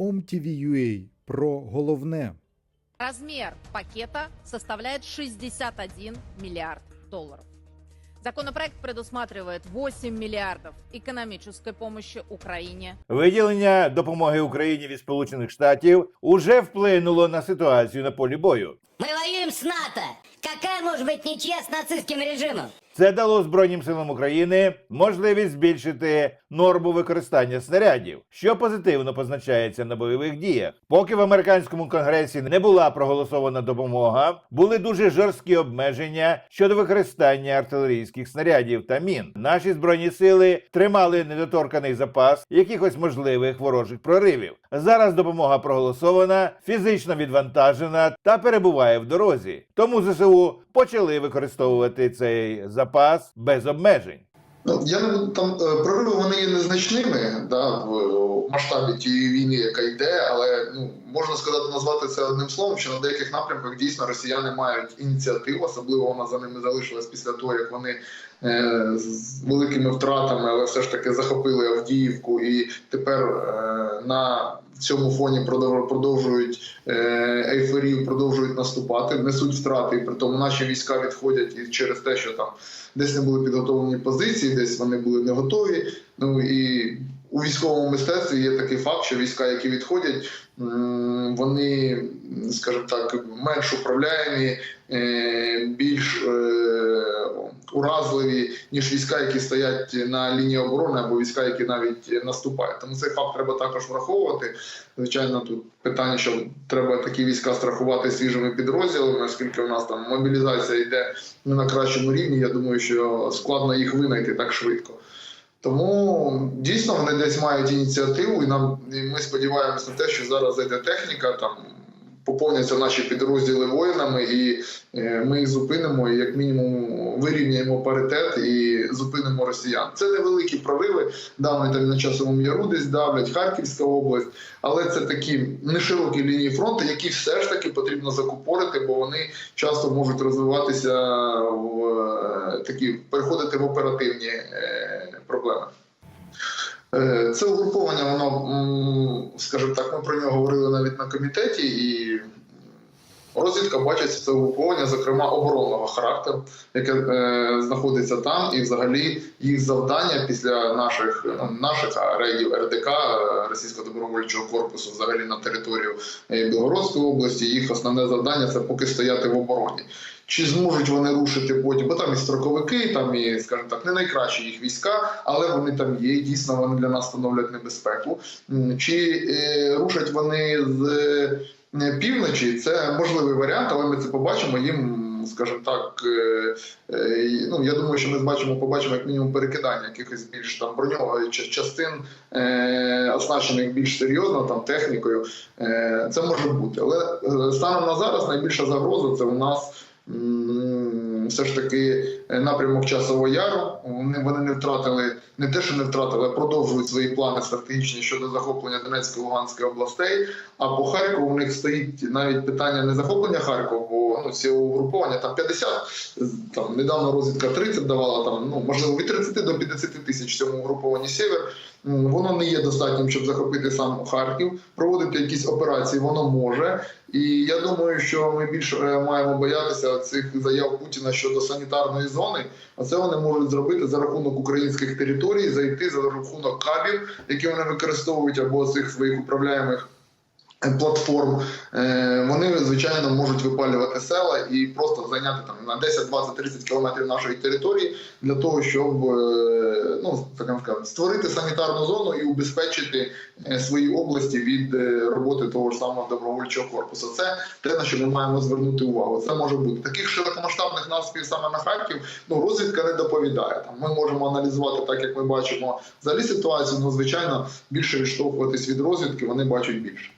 OMTV.ua про головне. Размер пакета составляет 61 миллиард долларов. Законопроект предусматривает 8 миллиардов экономической помощи Украине, Виділення допомоги Україні від Сполучених Штатів уже вплинуло на ситуацію на полі бою. Мы воюем с НАТО. Какая может быть ничья с нацистским режимом? Це дало Збройним силам України можливість збільшити норму використання снарядів, що позитивно позначається на бойових діях. Поки в американському конгресі не була проголосована допомога, були дуже жорсткі обмеження щодо використання артилерійських снарядів та мін. Наші збройні сили тримали недоторканий запас якихось можливих ворожих проривів. Зараз допомога проголосована, фізично відвантажена та перебуває в дорозі. Тому ЗСУ почали використовувати цей запас без обмежень. Ну, я там е, прориви вони є незначними да, в масштабі тієї війни, яка йде, але ну можна сказати, назвати це одним словом, що на деяких напрямках дійсно росіяни мають ініціативу, особливо вона за ними залишилась після того, як вони е, з великими втратами, але все ж таки захопили Авдіївку, і тепер е, на цьому фоні продовжують е, ейфорію, продовжують наступати, несуть втрати, і при тому наші війська відходять і через те, що там десь не були підготовлені позиції, десь вони були не готові. Ну і у військовому мистецтві є такий факт, що війська, які відходять, вони, скажімо так, менш управляємі, е, більш е, уразливі, ніж війська, які стоять на лінії оборони, або війська, які навіть наступають. Тому цей факт треба також враховувати. Звичайно, тут питання, що треба такі війська страхувати свіжими підрозділами, оскільки у нас там мобілізація йде не на кращому рівні. Я думаю, що складно їх винайти так швидко. Тому дійсно вони десь мають ініціативу, і нам і ми сподіваємося на те, що зараз зайде техніка, там поповняться наші підрозділи воїнами, і е, ми їх зупинимо, і як мінімум вирівняємо паритет і зупинимо росіян. Це невеликі прориви. Да, вони там на часовому яру десь давлять, Харківська область, але це такі неширокі лінії фронту, які все ж таки потрібно закупорити, бо вони часто можуть розвиватися в е, такі переходити в оперативні е, проблеми. Е, Це угруповання, воно, скажімо так, ми про нього говорили навіть на комітеті, і розвідка бачить це угруповання, зокрема оборонного характеру, яке е, знаходиться там, і взагалі їх завдання після наших ну, наших рейдів РДК е, Російського добровольчого корпусу, взагалі на територію е, Білгородської області, їх основне завдання це поки стояти в обороні. Чи зможуть вони рушити потім? Бо там і строковики, там і, скажімо так, не найкращі їх війська, але вони там є. Дійсно, вони для нас становлять небезпеку. Чи е, рушать вони з півночі? Це можливий варіант, але ми це побачимо. Їм, скажімо так, е, е, ну я думаю, що ми бачимо, побачимо як мінімум перекидання якихось більш там броньових частин, е, оснащених більш серйозно там технікою. Е, це може бути. Але е, станом на зараз найбільша загроза це у нас. Все ж таки е, напрямок часового яру. Вони, вони не втратили не те, що не втратили, а продовжують свої плани стратегічні щодо захоплення Донецької Луганської областей. А по Харкову у них стоїть навіть питання не захоплення Харкова, бо ну ці угруповання там 50, там недавно розвідка 30 давала там, ну можливо від 30 до 50 тисяч цьому угрупованні Сєвер. М, Воно не є достатнім, щоб захопити сам Харків, проводити якісь операції воно може. І я думаю, що ми більше е, маємо боятися цих заяв Путіна щодо санітарної зони. А це вони можуть зробити за рахунок українських територій, зайти за рахунок кабів, які вони використовують, або цих своїх управляємих платформ. Е, Вони звичайно можуть випалювати села і просто зайняти там на 10, 20, 30 кілометрів нашої території для того, щоб е, ну так скажемо, створити санітарну зону і убезпечити е, свої області від роботи того ж самого добровольчого корпусу. Це те, на що ми маємо звернути увагу. Це може бути таких широкомасштабних наступів саме на Харків. Ну розвідка не доповідає. Там ми можемо аналізувати так, як ми бачимо взагалі ситуацію. Ну звичайно, більше відштовхуватись від розвідки. Вони бачать більше.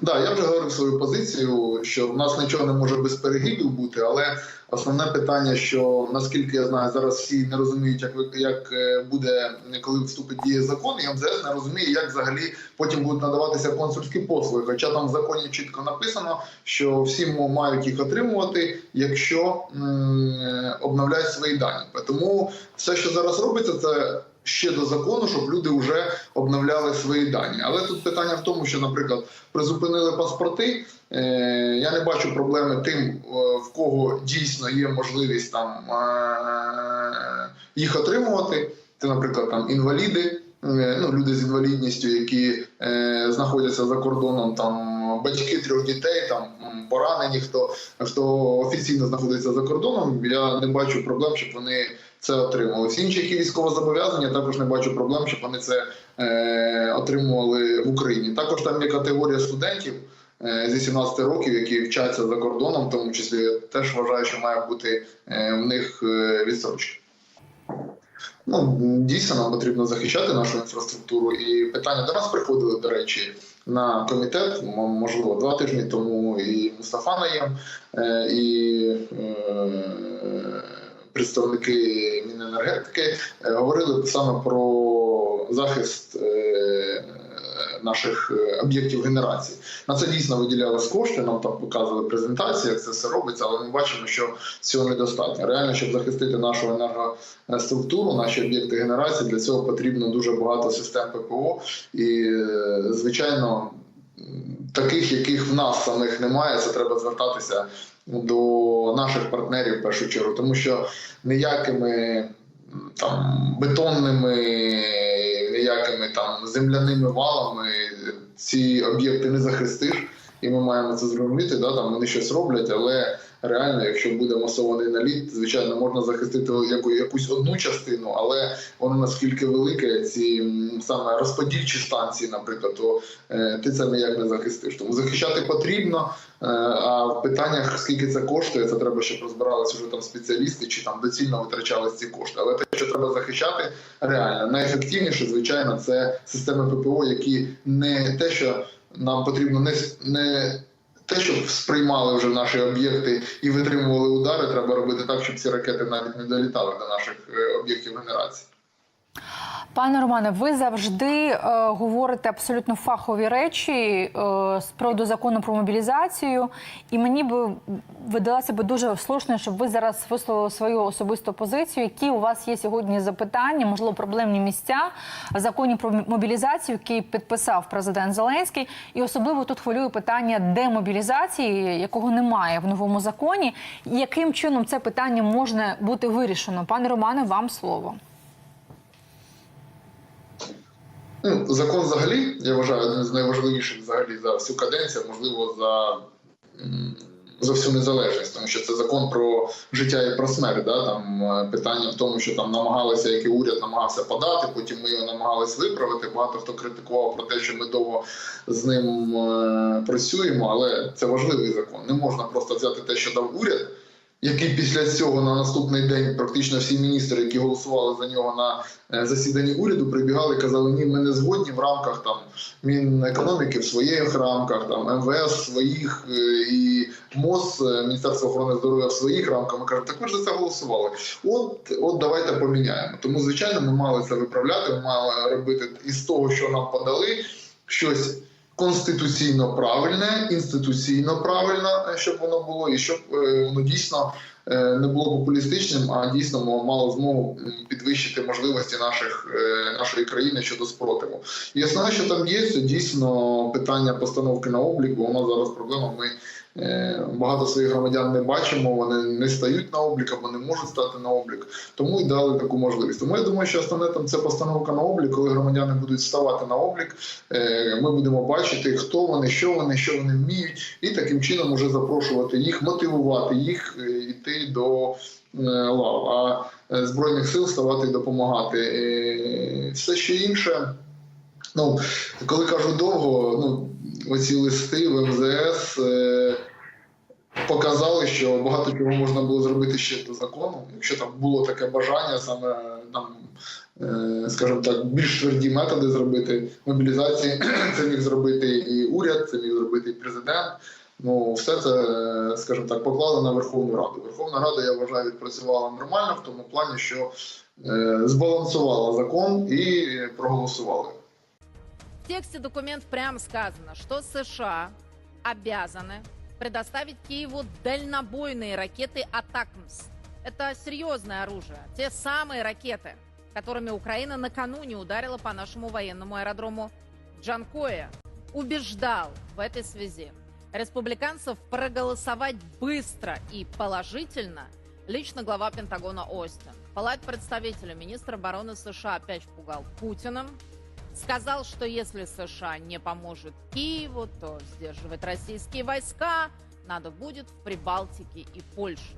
Да, я вже говорив свою позицію, що в нас нічого не може без перегибів бути, але основне питання, що наскільки я знаю, зараз всі не розуміють, як як е, буде коли вступить діє закон, і МЗС не розуміє, як взагалі потім будуть надаватися консульські послуги. Хоча там в законі чітко написано, що всі мають їх отримувати, якщо м, е, обновляють свої дані. Тому все, що зараз робиться, це ще до закону, щоб люди вже обновляли свої дані. Але тут питання в тому, що, наприклад, призупинили паспорти. Е, я не бачу проблеми тим, е, в кого дійсно є можливість там е, їх отримувати. Це, наприклад, там інваліди, ну люди з інвалідністю, які знаходяться за кордоном, там батьки трьох дітей, там поранені, хто хто офіційно знаходиться за кордоном. Я не бачу проблем, щоб вони це отримали. Всі інші, які військовозобов'язані, також не бачу проблем, щоб вони це е, отримували в Україні. Також там є категорія студентів. е, Зі 17 років, які вчаться за кордоном, в тому числі я теж вважаю, що має бути е, в них е, відстрочка. Ну дійсно нам потрібно захищати нашу інфраструктуру. І питання до нас приходили, до речі, на комітет, можливо, два тижні тому і Мустафа Наєм, е, і е, представники Міненергетики е, говорили саме про захист е, наших е, об'єктів генерації. На це дійсно виділялись кошти. Нам там показували презентації, як це все робиться, але ми бачимо, що цього недостатньо. Реально, щоб захистити нашу енергоструктуру, наші об'єкти генерації, для цього потрібно дуже багато систем ППО. І, звичайно, таких, яких в нас самих немає, це треба звертатися до наших партнерів в першу чергу, тому що ніякими там бетонними, ніякими там земляними валами ці об'єкти не захистиш. І ми маємо це зрозуміти. Да, там вони щось роблять, але реально, якщо буде масований наліт, звичайно, можна захистити яку, якусь одну частину, але воно наскільки велике, ці саме розподільчі станції, наприклад, то е, ти це ніяк не захистиш. Тому захищати потрібно. е, А в питаннях, скільки це коштує, це треба, щоб розбиралися вже там спеціалісти, чи там доцільно витрачались ці кошти. Але те, що треба захищати, реально найефективніше, звичайно, це системи ППО, які не те, що нам потрібно не, не те, щоб сприймали вже наші об'єкти і витримували удари, треба робити так, щоб ці ракети навіть не долітали до наших е, об'єктів генерації. Пане Романе, ви завжди е, говорите абсолютно фахові речі е, з приводу закону про мобілізацію, і мені би видалося би дуже слушно, щоб ви зараз висловили свою особисту позицію. Які у вас є сьогодні запитання, можливо, проблемні місця в законі про мобілізацію, який підписав президент Зеленський, і особливо тут хвилює питання демобілізації, якого немає в новому законі. Яким чином це питання можна бути вирішено? Пане Романе, вам слово. Ну, закон взагалі, я вважаю, один з найважливіших взагалі за всю каденцію, можливо, за, за всю незалежність, тому що це закон про життя і про смерть. Да? Там е, питання в тому, що там намагалися, який уряд намагався подати, потім ми його намагались виправити. Багато хто критикував про те, що ми довго з ним е, працюємо, але це важливий закон. Не можна просто взяти те, що дав уряд. Який після цього на наступний день практично всі міністри, які голосували за нього на е, засіданні уряду, прибігали, казали, ні, ми не згодні в рамках там Мінекономіки в своїх рамках, там МВС в своїх е, і МОЗ, е, Міністерство охорони здоров'я в своїх рамках. Ми кажемо, також за це голосували. От, от давайте поміняємо. Тому, звичайно, ми мали це виправляти. Ми мали робити із того, що нам подали, щось. Конституційно правильне, інституційно правильне, е, щоб воно було, і щоб е, воно дійсно е, не було популістичним, а дійсно мало змогу підвищити можливості наших нашої країни щодо спротиву. Основне, що там є, це дійсно питання постановки на облік, бо нас зараз проблема. Ми багато своїх громадян не бачимо, вони не стають на облік або не можуть стати на облік. Тому і дали таку можливість. Тому я думаю, що основне там це постановка на облік, коли громадяни будуть ставати на облік. е, Ми будемо бачити, хто вони, що вони, що вони вміють, і таким чином уже запрошувати їх, мотивувати їх е, йти до е, лав. А е, збройних сил ставати і допомагати. Е, Все ще інше. Ну, коли кажу довго, ну оці листи в МЗС е, показали, що багато чого можна було зробити ще до закону, якщо там було таке бажання, саме там, е, скажімо так, більш тверді методи зробити мобілізації, це міг зробити і уряд, це міг зробити і президент. Ну, все це, е, скажімо так, поклали на Верховну Раду. Верховна Рада, я вважаю, відпрацювала нормально в тому плані, що збалансувала закон і проголосували. В тексте документ прямо сказано, что США обязаны предоставить Киеву дальнобойные ракеты «Атакмс». Это серьезное оружие, те самые ракеты, которыми Украина накануне ударила по нашему военному аэродрому Джанкоя, убеждал в этой связи республиканцев проголосовать быстро и положительно лично глава Пентагона Остин. Палат представителя министра обороны США опять пугал Путиным, сказал, что если США не поможет Киеву, то сдерживать российские войска надо будет в Прибалтике и Польше.